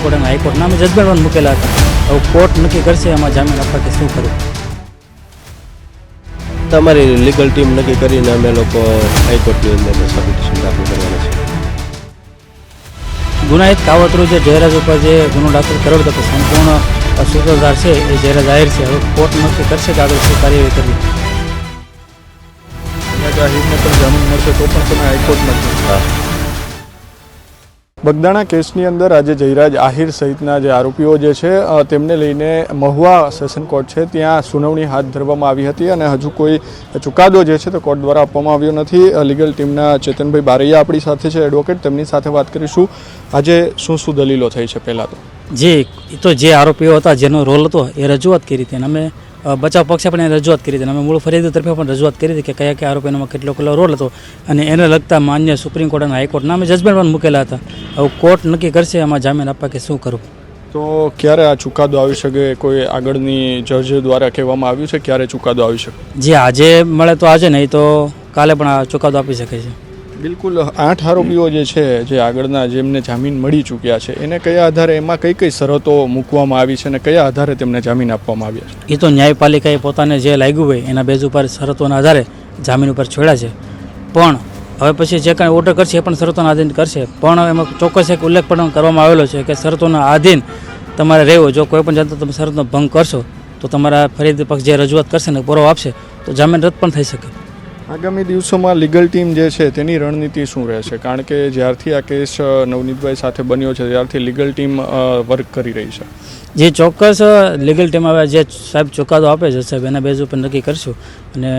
Supreme court અને હાઈકોર્ટના અમે જજમેન્ટ પણ મૂકેલા હતા. હવે કોર્ટ નક્કી કરશે એમાં જામીન આપવા કે શું કરવું તમારી લીગલ ટીમ નક્કી કરીને અમે લોકો હાઈકોર્ટની અંદર સબમિટેશન દાખલ કરવાના છે. ગુનાહિત કાવતરું જે જયરાજ ઉપર જે ગુનો દાખલ કરવો હતો સંપૂર્ણ સૂત્રધાર છે એ જયરાજ જાહેર છે. હવે કોર્ટ નક્કી કરશે કે આગળ શું કાર્યવાહી કરવી. જામીન મળશે તો પણ તમે હાઈકોર્ટમાં હા. બગદાણા કેસની અંદર આજે જયરાજ આહિર સહિતના જે આરોપીઓ જે છે તેમને લઈને મહુવા સેશન કોર્ટ છે, ત્યાં સુનાવણી હાથ ધરવામાં આવી હતી અને હજુ કોઈ ચુકાદો જે છે તે કોર્ટ દ્વારા આપવામાં આવ્યો નથી. લીગલ ટીમના ચેતનભાઈ બારૈયા આપણી સાથે છે, એડવોકેટ. તેમની સાથે વાત કરીશું. આજે શું શું દલીલો થઈ છે પહેલાં તો? જે, એ તો જે આરોપીઓ હતા, જેનો રોલ હતો, એ રજૂઆત કરી હતી અને અમે બચાવ પક્ષે પણ એને રજૂઆત કરી હતી અને અમે મૂળ ફરિયાદી તરફે પણ રજૂઆત કરી હતી કે કયા કયા આરોપીઓમાં કેટલો કેટલો રોલ હતો. અને એને લગતા માન્ય સુપ્રીમ કોર્ટ અને હાઈકોર્ટના અમે જજમેન્ટ પણ મૂકેલા હતા. હવે કોર્ટ નક્કી કરશે એમાં જામીન આપવા કે શું કરવું? તો ક્યારે આ ચુકાદો આવી શકે? કોઈ આગળની જજ દ્વારા કહેવામાં આવ્યું છે ક્યારે ચુકાદો આવી શકે? જે આજે મળે તો આજે નહીં તો કાલે પણ આ ચુકાદો આપી શકે છે. બિલકુલ આઠ આરોપીઓ જે છે, જે આગળના જેમને જામીન મળી ચૂક્યા છે, એને કયા આધારે, એમાં કઈ કઈ શરતો મૂકવામાં આવી છે અને કયા આધારે તેમને જામીન આપવામાં આવ્યા છે? એ તો ન્યાયપાલિકાએ પોતાને જે લાગ્યું હોય, એના બેઝ ઉપર શરતોના આધારે જામીન ઉપર છોડ્યા છે. પણ હવે પછી જે કાંઈ ઓર્ડર કરશે એ પણ શરતોના આધીન કરશે. પણ એમાં ચોક્કસ એક ઉલ્લેખ પણ કરવામાં આવેલો છે કે શરતોના આધીન તમારે રહેવો જો કોઈ પણ જાતનો તમે શરતનો ભંગ કરશો, તો તમારા ફરિયાદી પક્ષ જે રજૂઆત કરશે ને પૂરો આપશે, તો જામીન રદ પણ થઈ શકે. આગામી દિવસોમાં લીગલ ટીમ જે છે તેની રણનીતિ શું રહેશે? કારણ કે જ્યારથી આ કેસ નવનીતભાઈ સાથે બન્યો છે, ત્યારથી લીગલ ટીમ વર્ક કરી રહી છે. જે, ચોક્કસ લીગલ ટીમ હવે જે સાહેબ ચુકાદો આપે છે સાહેબ, એના બેઝ ઉપર નક્કી કરશું. અને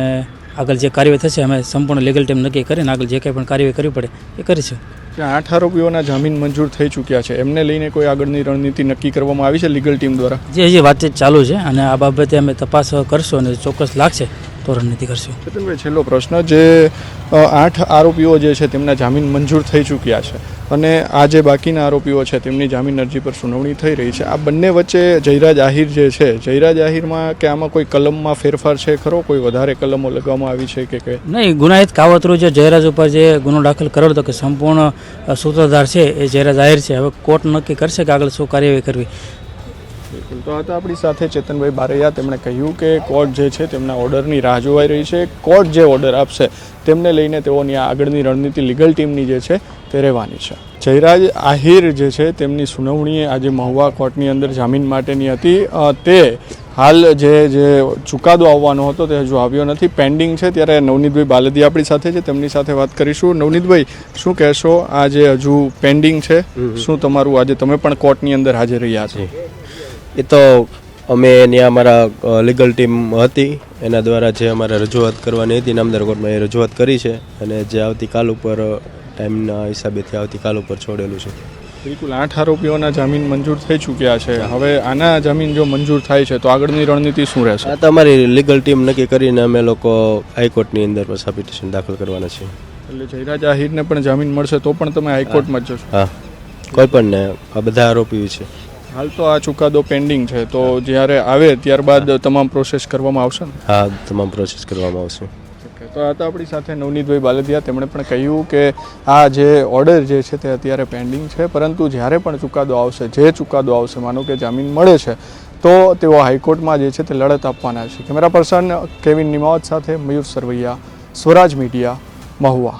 આગળ જે કાર્યવાહી થશે અમે સંપૂર્ણ લીગલ ટીમ નક્કી કરીને આગળ જે કંઈ પણ કાર્યવાહી કરવી પડે એ કરીશું ત્યાં આઠ આરોપીઓના જામીન મંજૂર થઈ ચૂક્યા છે. એમને લઈને કોઈ આગળની રણનીતિ નક્કી કરવામાં આવી છે લીગલ ટીમ દ્વારા? જે હજી વાતચીત ચાલુ છે અને આ બાબતે અમે તપાસ કરશું અને ચોક્કસ લાગશે તો રણનીતિ કરશું. ચેતનભાઈ છેલ્લો પ્રશ્ન જે આઠ આરોપીઓ જે છે તેમના જામીન મંજૂર થઈ ચૂક્યા છે. અને આ જે બાકીના આરોપીઓ છે, તેમની જામીન અરજી પર સુનાવણી થઈ રહી છે. આ બંને વચ્ચે જયરાજ આહિર જે છે, જયરાજ આહિરમાં કે આમાં કોઈ કલમમાં ફેરફાર છે ખરો? કોઈ વધારે કલમો લગાવવામાં આવી છે કે કે? નહીં, ગુનાહિત કાવતરું જે જયરાજ ઉપર જે ગુનો દાખલ કરેલો હતો, કે સંપૂર્ણ સૂત્રધાર છે, એ જયરાજ આહિર છે. હવે કોર્ટ નક્કી કરશે કે આગળ શું કાર્યવાહી કરવી. બિલકુલ. તો હતા આપણી સાથે ચેતનભાઈ બારૈયા તેમણે કહ્યું કે કોર્ટ જે છે તેમના ઓર્ડરની રાહ જોવાઈ રહી છે. કોર્ટ જે ઓર્ડર આપશે તેમને લઈને તેઓની આગળની રણનીતિ લીગલ ટીમની જે છે તે રહેવાની છે. જયરાજ આહિર જે છે તેમની સુનાવણી આજે મહુવા કોર્ટની અંદર જામીન માટેની હતી. તે હાલ જે જે ચુકાદો આવવાનો હતો તે હજુ આવ્યો નથી. પેન્ડિંગ છે ત્યારે નવનીતભાઈ બાલદી આપણી સાથે છે. તેમની સાથે વાત કરીશું. નવનીતભાઈ શું કહેશો? આ જે હજુ પેન્ડિંગ છે શું તમારું આજે તમે પણ કોર્ટની અંદર હાજર રહ્યા છો? એ તો અમે ત્યાં અમારા લીગલ ટીમ હતી. એના દ્વારા જે અમારે રજૂઆત કરવાની હતી નામદાર કોર્ટમાં એ રજૂઆત કરી છે. અને જે આવતીકાલ ઉપર ટાઈમના હિસાબેથી આવતીકાલ ઉપર છોડેલું છે. બિલકુલ આઠ આરોપીઓના જામીન મંજૂર થઈ ચૂક્યા છે. હવે આના જામીન જો મંજૂર થાય છે તો આગળની રણનીતિ શું રહેશે? આ તમારી લીગલ ટીમ નક્કી કરીને અમે લોકો હાઈકોર્ટની અંદર પાછા પિટિશન દાખલ કરવાના છીએ. એટલે જયરાજ આહિરને પણ જામીન મળશે તો પણ તમે હાઈકોર્ટમાં જ જશો. હા. કોઈ પણ ને આ બધા આરોપીઓ છે. હાલ તો આ ચુકાદો પેન્ડિંગ છે. તો જ્યારે આવે ત્યારબાદ તમામ પ્રોસેસ કરવામાં આવશે ને? હા તમામ પ્રોસેસ કરવામાં આવશે. તો આ તો આપણી સાથે નવનીતભાઈ બાલદિયા. તેમણે પણ કહ્યું કે આ જે ઓર્ડર જે છે તે અત્યારે પેન્ડિંગ છે પરંતુ જ્યારે પણ ચુકાદો આવશે જે ચુકાદો આવશે માનો કે જામીન મળે છે તો તેઓ હાઈકોર્ટમાં જે છે તે લડત આપવાના છે. કેમેરા પર્સન કેવિન નિમાવત સાથે મયુર સરવૈયા સ્વરાજ મીડિયા મહુવા.